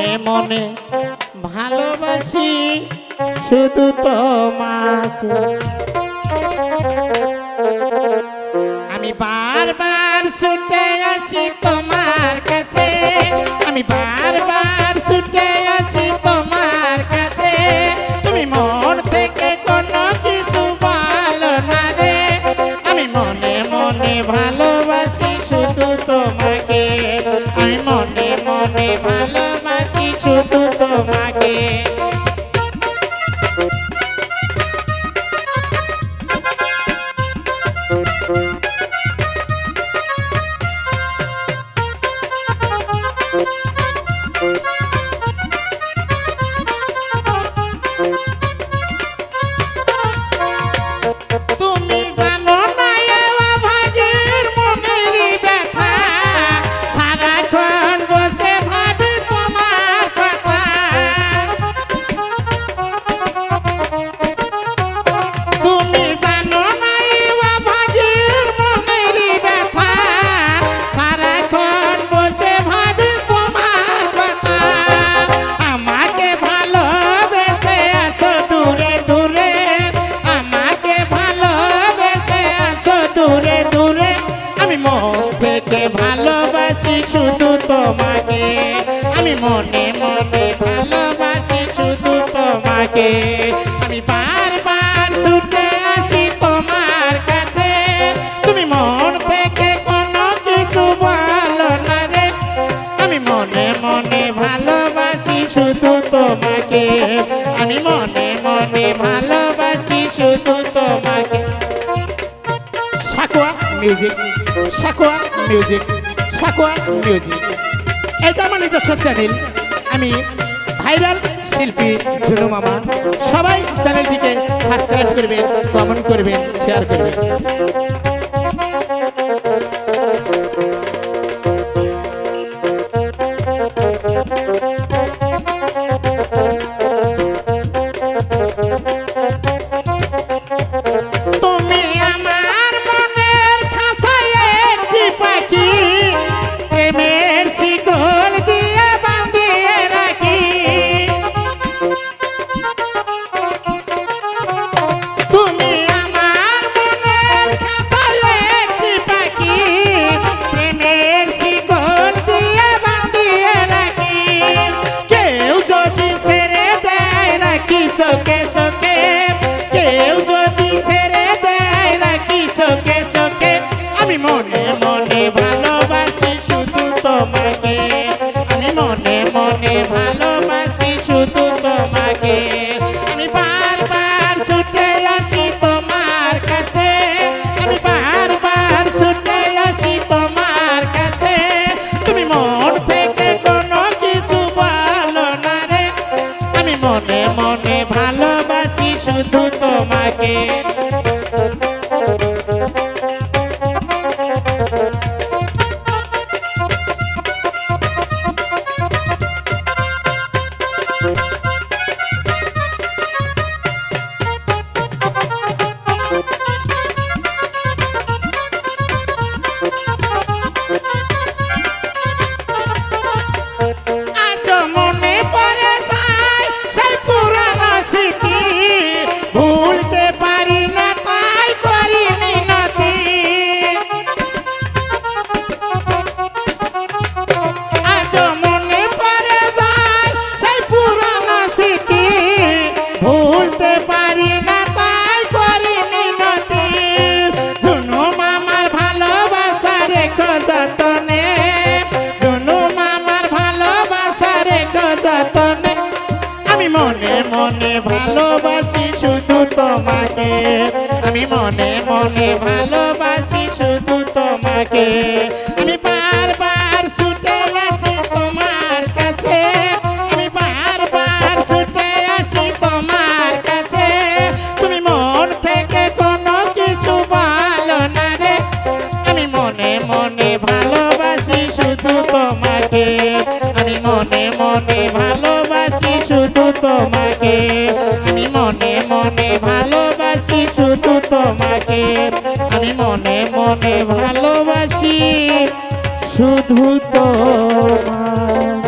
মনে মনে ভালোবাসি শুধু তোমাকে। আমি বারবার ছুটে তোমাকে, আমি মনে মনে ভালোবাসি শুধু তোমাকে। আমি বারবার ছুটে আসি তোমার কাছে। তুমি মন থেকে কোনো কিছু বলো না রে। আমি মনে মনে ভালোবাসি শুধু তোমাকে। আমি মনে মনে ভালোবাসি শুধু তোমাকে। Sakua music Sakua music Sakua music. এটা আমার নিজস্ব চ্যানেল আমি ভাইরাল শিল্পী ঝুনু মামা। সবাই চ্যানেলটিকে সাবস্ক্রাইব করবেন কমেন্ট করবেন শেয়ার করবেন। মনে ভালোবাসি শুধু তোমাকে। আমি মনে মনে ভালোবাসি শুধু তোমাকে। আমি বারবার ছুটে আসি তোমার কাছে। আমি বারবার ছুটে আসি তোমার কাছে। তুমি মন থেকে কোনো কিছু বলো না রে। আমি মনে মনে ভালোবাসি শুধু তোমাকে। জুনু ভালোবাসা রেখো যতনে। আমি মনে মনে ভালোবাসি শুধু তোমাকে। আমি মনে মনে ভালোবাসি শুধু তোমাকে। আমি ভালোবাসি শুধু তোমাকে। আমি মনে মনে ভালোবাসি শুধু তোমাকে। আমি মনে মনে ভালোবাসি শুধু তোমাকে। আমি মনে মনে ভালোবাসি শুধু তোমাকে